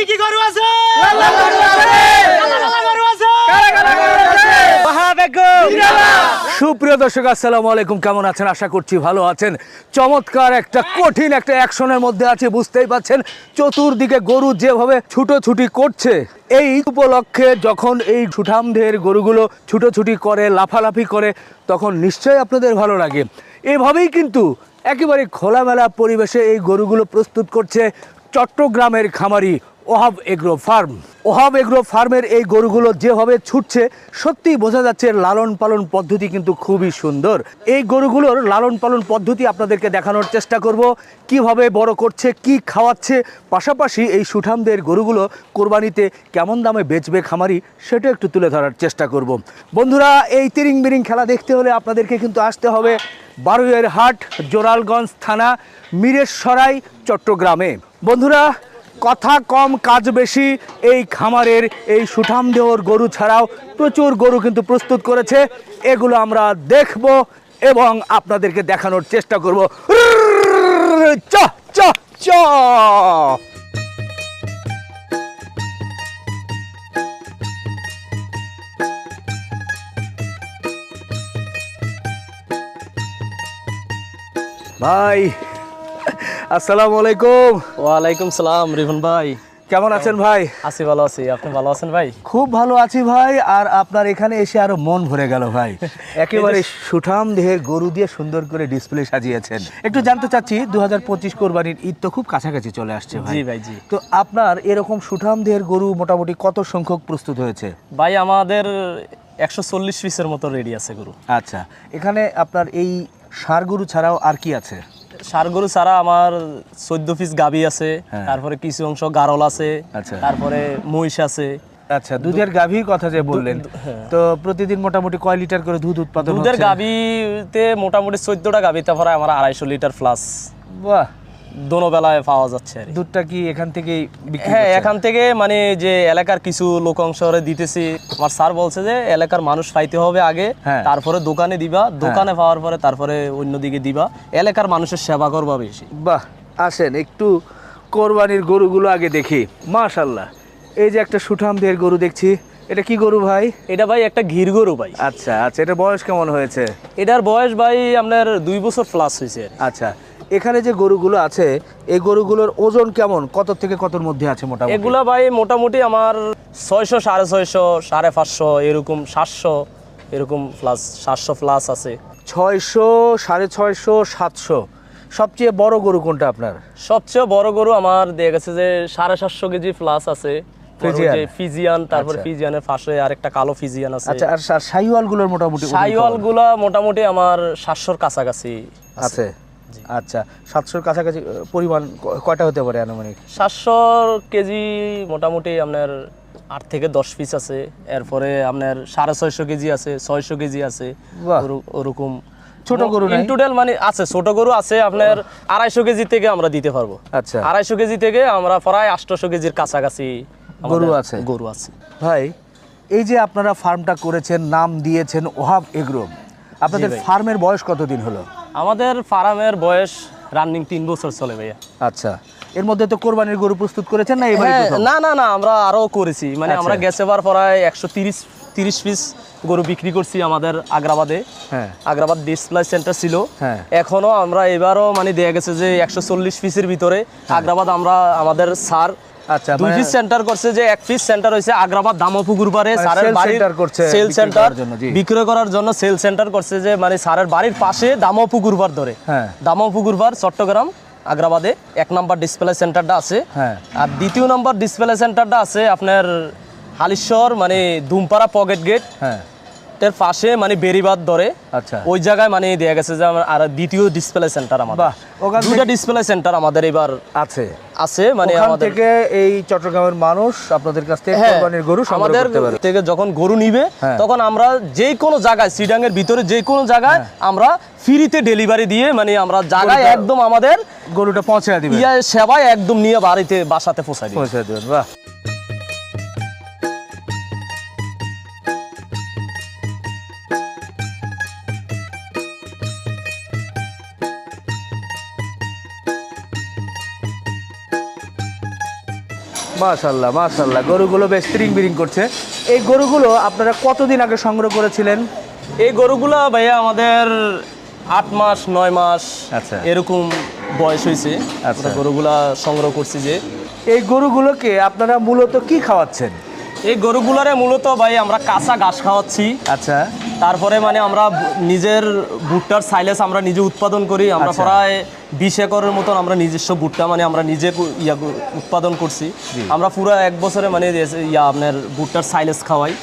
কি কি গরু আছে? সুপ্রিয় দর্শক আসসালামু আলাইকুম। কেমন আছেন? আশা করছি ভালো আছেন। চমৎকার একটা কঠিন একটা অ্যাকশনের মধ্যে আছে বুঝতেই পাচ্ছেন। চতুর্দিকে গরু যেভাবে ছুটোছুটি করছে এই উপলক্ষে যখন এই ছুটামদের গরুগুলো ছুটোছুটি করে লাফালাফি করে তখন নিশ্চয়ই আপনাদের ভালো লাগে। এভাবেই কিন্তু একেবারে খোলামেলা পরিবেশে এই গরুগুলো প্রস্তুত করছে চট্টগ্রামের খামারি Wahab agro farm. Wahab agro ফার্মের এই গরুগুলো যেভাবে ছুটছে, সত্যিই বোঝা যাচ্ছে লালন পালন পদ্ধতি কিন্তু খুবই সুন্দর। এই গরুগুলোর লালন পালন পদ্ধতি আপনাদেরকে দেখানোর চেষ্টা করব, কীভাবে বড় করছে, কি খাওয়াচ্ছে, পাশাপাশি এই সুঠামদের গরুগুলো কোরবানিতে কেমন দামে বেচবে খামারি, সেটা একটু তুলে ধরার চেষ্টা করব। বন্ধুরা, এই তিরিং বিরিং খেলা দেখতে হলে আপনাদেরকে কিন্তু আসতে হবে বারুইয়ের হাট, জোরালগঞ্জ থানা মিরেশ্বরাই চট্টগ্রামে। বন্ধুরা কথা কম, কাজ বেশি, এই খামারের এই সুঠাম দেহর গরু ছাড়াও প্রচুর গরু কিন্তু প্রস্তুত করেছে। এগুলো আমরা দেখব এবং আপনাদেরকে দেখানোর চেষ্টা করব। চ চ চ। ভাই আসসালামু আলাইকুম। ওয়ালাইকুম সালাম রিভন ভাই। কেমন আছেন ভাই? আছি ভালো আছি আপনি ভালো আছেন ভাই? খুব ভালো আছি ভাই আর আপনার এখানে এসে আরও মন ভরে গেল ভাই। একেবারে সুঠাম দেহের গরু দিয়ে সুন্দর করে ডিসপ্লে সাজিয়েছেন। একটু জানতে চাচ্ছি দু হাজার পঁচিশ কোরবানির ঈদ তো খুব কাছাকাছি চলে আসছে ভাই। জি ভাই জি। তো আপনার এরকম সুঠাম দেহের গরু মোটামুটি কত সংখ্যক প্রস্তুত হয়েছে? ভাই আমাদের একশো চল্লিশ পিসের মতো রেডি আছে গরু। আচ্ছা এখানে আপনার এই ষাঁড় গরু ছাড়াও আর কি আছে? সার গরু ছাড়া আমার চোদ্দ পিস গাবি আছে হ্যাঁ। তারপরে কিছু অংশ গারল আছে আচ্ছা। তারপরে মহিষ আছে। আচ্ছা দুধের গাভীর কথা যে বললেন তো প্রতিদিন মোটামুটি কয় লিটার করে দুধ উৎপাদন দুধের গাভীতে মোটামুটি চোদ্দটা গাভীতে তারপরে আমার আড়াইশো লিটার প্লাস বাহ। দোনো বেলায় পাওয়া যাচ্ছে দুধটা কি এখান বিক্রি হ্যাঁ এখান থেকে মানে যে এলাকার কিছু লোক অংশরে দিতেছি আমার স্যার বলছে যে এলাকার মানুষ পাইতে হবে আগে হ্যাঁ। তারপরে দোকানে দিবা দোকানে পাওয়ার পরে তারপরে অন্যদিকে দিবা। এলাকার মানুষের সেবা করবা বেশি। বাহ আসেন একটু কোরবানির গরুগুলো আগে দেখি। মাশাল্লাহ এই যে একটা সুঠামদের গরু দেখছি এটা কি গরু ভাই? এটা ভাই একটা ঘির গরু ভাই। আচ্ছা আচ্ছা এটা বয়স কেমন হয়েছে? এটার বয়স ভাই আপনার দুই বছর প্লাস হয়েছে আচ্ছা এখানে যে গরুগুলো আছে এই গরুগুলোর ওজন কেমন? কত থেকে কতর মধ্যে আছে মোটামুটি? এগুলা ভাই মোটামুটি আমার ছয়শো সাড়ে ছয়শো সাড়ে পাঁচশো এরকম সাতশো এরকম প্লাস সাতশো প্লাস আছে। ছয়শো সাড়ে ছয়শো সাতশো। সবচেয়ে বড় গরু কোনটা আপনার? সবচেয়ে বড় গরু আমার দিয়ে গেছে যে সাড়ে সাতশো কেজি প্লাস আছে। ফিজিয়ান? তারপরে। ফিজিয়ানের পাশে আরেকটা কালো ফিজিয়ান আছে। আচ্ছা আর সাইওয়ালগুলোর মোটামুটি ওজন সাইওয়ালগুলা মোটামুটি আমার সাতশোর কাছাকাছি আছে। আচ্ছা সাতশোর কাছাকাছি পরিমাণ কয়টা হতে পারে আনুমানিক? সাতশো কেজি মোটামুটি আপনার আট থেকে দশ পিস আছে। এরপরে আপনার সাড়ে ছয়শো কেজি আছে ছয়শো কেজি আছে ওরকম। ছোট গরু? টোটাল মানে আছে ছোট গরু আছে আপনার আড়াইশো কেজি থেকে আমরা দিতে পারব। আচ্ছা। আড়াইশো কেজি থেকে আমরা প্রায় আটশোশো কেজির কাছাকাছি গরু আছে? গরু আছে। ভাই এই যে আপনারা ফার্মটা করেছেন নাম দিয়েছেন ওহাব এগ্রো। আপনাদের ফার্মের বয়স কতদিন হলো? আমাদের ফার্মের বয়স রানিং তিন বছর চলে ভাইয়া। আচ্ছা এর মধ্যে তো কোরবানির গরু প্রস্তুত করেছেন না এবারে হ্যাঁ, না না না আমরা আরও করেছি। মানে আচ্ছা। আমরা গেছে বার প্রায় একশো তিরিশ তিরিশ পিস গরু বিক্রি করছি আমাদের আগ্রাবাদে। হ্যাঁ। আগ্রাবাদ ডিসপ্লে সেন্টার ছিল। হ্যাঁ। এখনও আমরা এবারও মানে দেয়া গেছে যে একশো চল্লিশ পিসের ভিতরে আগ্রাবাদ আমরা আমাদের স্যার আচ্ছা, দুই মানে- পিস সেন্টার করছে যে এক পিস সেন্টার হয়েছে আগ্রাবাদ দামপুকুর পারে মানে sell বাড়ির করছে সেল সেন্টার। বিক্রয় করার জন্য সেল সেন্টার করছে যে মানে স্যারের বাড়ির পাশে দামপুকুর পার ধরে। হ্যাঁ। দামপুকুর পার চট্টগ্রাম আগ্রাবাদে। এক নাম্বার ডিসপ্লে সেন্টারটা আছে। হ্যাঁ। আর দ্বিতীয় নাম্বার ডিসপ্লে সেন্টারটা আছে আপনার হালিশ্বর মানে ধুমপাড়া পকেট গেট হ্যাঁ। এর পাশে মানে বেরিবাদ ধরে। আচ্ছা। ওই জায়গায় মানে দেয়া গেছে যে আর দ্বিতীয় ডিসপ্লে সেন্টার আমাদের। দুটা ডিসপ্লে সেন্টার আমাদের এবার আছে। আছে মানে আমাদের থেকে এই চট্টগ্রামের মানুষ আপনাদের কাছ থেকে হ্যাঁ, কোরবানির গরু সংগ্রহ আমাদের করতে পারে। থেকে যখন গরু নিবে হ্যাঁ। তখন আমরা যে কোনো জায়গায় সিডাং এর ভিতরে যে কোনো জায়গায় আমরা ফ্রিতে ডেলিভারি দিয়ে মানে আমরা জায়গায় একদম আমাদের গরুটা পৌঁছে দিবেন। ইয়া সেবায় একদম নিয়ে বাড়িতে বাসাতে পৌঁছাই দিই পৌঁছে দিবেন বাহ। মাশাল্লাহ মাশাল্লাহ গরুগুলো বেশ ত্রিং বিরিং করছে। এই গরুগুলো আপনারা কতদিন আগে সংগ্রহ করেছিলেন? এই গরুগুলো ভাইয়া আমাদের আট মাস নয় মাস আচ্ছা। এরকম বয়স হয়েছে। আচ্ছা। গরুগুলা সংগ্রহ করছি যে। এই গরুগুলোকে আপনারা মূলত কি খাওয়াচ্ছেন? এই গরুগুলারে মূলত ভাই আমরা কাঁচা ঘাস খাওয়াচ্ছি। আচ্ছা। তারপরে মানে আমরা নিজের ভুট্টার সাইলেস আমরা নিজে উৎপাদন করি। আমরা আচ্ছা। প্রায় বিশ একরের মতন আমরা নিজস্ব ভুট্টা মানে আমরা নিজে ইয়া উৎপাদন করছি। আমরা পুরো এক বছরে মানে ইয়া আপনার ভুট্টার সাইলেস খাওয়াই।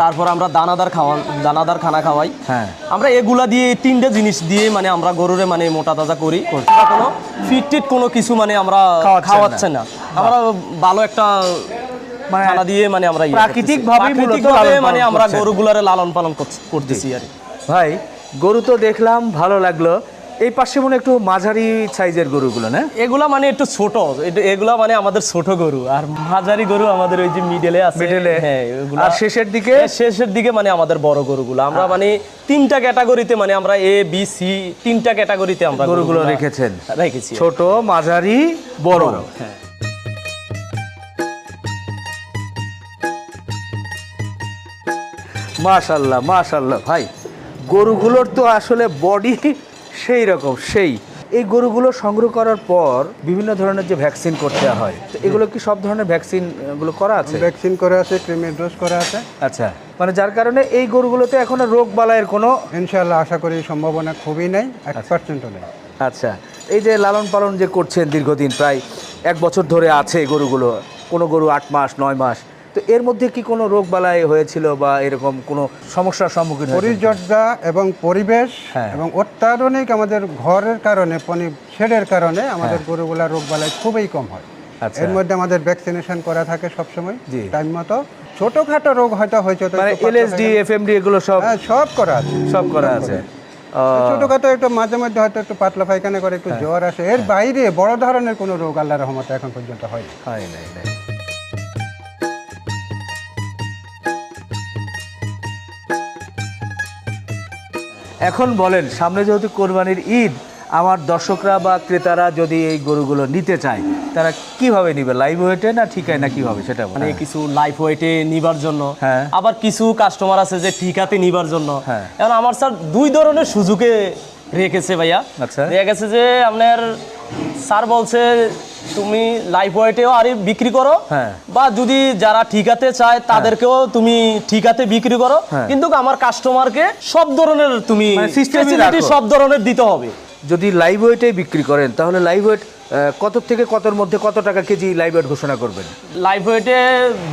তারপর আমরা দানাদার খাওয়া দানাদার খানা খাওয়াই। হ্যাঁ। আমরা এগুলা দিয়ে এই তিনটে জিনিস দিয়ে মানে আমরা গরুরে মানে মোটা তাজা করি। কোনো ফিট কোনো কিছু মানে আমরা খাওয়াচ্ছে না। আমরা ভালো একটা খানা দিয়ে মানে আমরা ইয়ে প্রাকৃতিকভাবে লালন মানে আমরা গরুগুলারে লালন পালন করতেছি আর। ভাই গরু তো দেখলাম ভালো লাগল। এই পাশে মনে একটু মাঝারি সাইজের গরুগুলো না? এগুলা মানে একটু ছোট এগুলা মানে আমাদের ছোট গরু। আর মাঝারি গরু আমাদের ওই যে মিডলে আছে। মিডলে হ্যাঁ আর শেষের দিকে? শেষের দিকে মানে আমাদের বড় গরুগুলো। আমরা মানে তিনটা ক্যাটাগরিতে মানে আমরা এ বি সি তিনটা ক্যাটাগরিতে আমরা গরুগুলো গরুগুলা রেখেছেন। রেখেছি ছোট মাঝারি বড়। হ্যাঁ। মাশাল্লাহ মাশাল্লাহ। ভাই গরুগুলোর তো আসলে বডি সেই রকম সেই। এই গরুগুলো সংগ্রহ করার পর বিভিন্ন ধরনের যে ভ্যাকসিন করতে হয় তো এগুলো কি সব ধরনের ভ্যাকসিনগুলো করা আছে? ভ্যাকসিন করা আছে ক্রিমের ডোজ করা আছে। আচ্ছা মানে যার কারণে এই গরুগুলোতে এখনও রোগ বালাইয়ের কোনো ইনশাআল্লাহ আশা করি সম্ভাবনা খুবই নেই এক পার্সেন্টও নেই। আচ্ছা এই যে লালন পালন যে করছেন দীর্ঘদিন প্রায় এক বছর ধরে আছে গরুগুলো কোনো গরু আট মাস নয় মাস তো এর মধ্যে কি কোনো রোগ বালাই হয়েছিল বা এরকম কোনো সমস্যার সম্মুখীন পরিচর্যা এবং পরিবেশ হ্যাঁ। এবং অত্যাধুনিক আমাদের ঘরের কারণে পনি শেডের কারণে আমাদের গরুগুলা রোগ বালাই খুবই কম হয়। হ্যাঁ। আচ্ছা। এর মধ্যে আমাদের ভ্যাকসিনেশন করা থাকে সবসময়। টাইম মতো। ছোটখাটো রোগ হয়তো হয়েছে তো মানে এলএসডি এফএমডি এগুলো সব হ্যাঁ সব করা আছে। সব করা আছে। ছোটখাটো একটু মাঝে মধ্যে হয়তো একটু পাতলা পায়খানা করে হ্যাঁ। একটু জ্বর আসে। এর বাইরে বড় ধরনের কোনো রোগ আল্লাহ রহমতে এখন পর্যন্ত হয়নি। হয় নাই এখন বলেন সামনে যেহেতু কোরবানির ঈদ আমার দর্শকরা বা ক্রেতারা যদি এই গরুগুলো নিতে চায় তারা কীভাবে নিবে লাইভ ওয়েটে না ঠিকায় না কীভাবে সেটা মানে কিছু লাইফ ওয়েটে নিবার জন্য হ্যাঁ। আবার কিছু কাস্টমার আছে যে ঠিকাতে নিবার জন্য হ্যাঁ। এখন আমার স্যার দুই ধরনের সুযোগে রেখেছে ভাইয়া আচ্ছা। দেখা গেছে যে আপনার স্যার বলছে তুমি লাইফ ওয়েটেও আরে বিক্রি করো হ্যাঁ। বা যদি যারা ঠিকাতে চায় তাদেরকেও তুমি ঠিকাতে বিক্রি করো হ্যাঁ। কিন্তু আমার কাস্টমারকে সব ধরনের তুমি মানে। সব ধরনের দিতে হবে যদি লাইভ ওয়েটে বিক্রি করেন তাহলে লাইভ ওয়েট কত থেকে কতর মধ্যে কত টাকা কেজি লাইভ ওয়েট ঘোষণা করবেন লাইফ ওয়েটে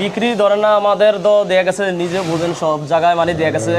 বিক্রি ধরে না আমাদের তো দেখা গেছে নিজে বোঝেন সব জায়গায় মানে দেখা গেছে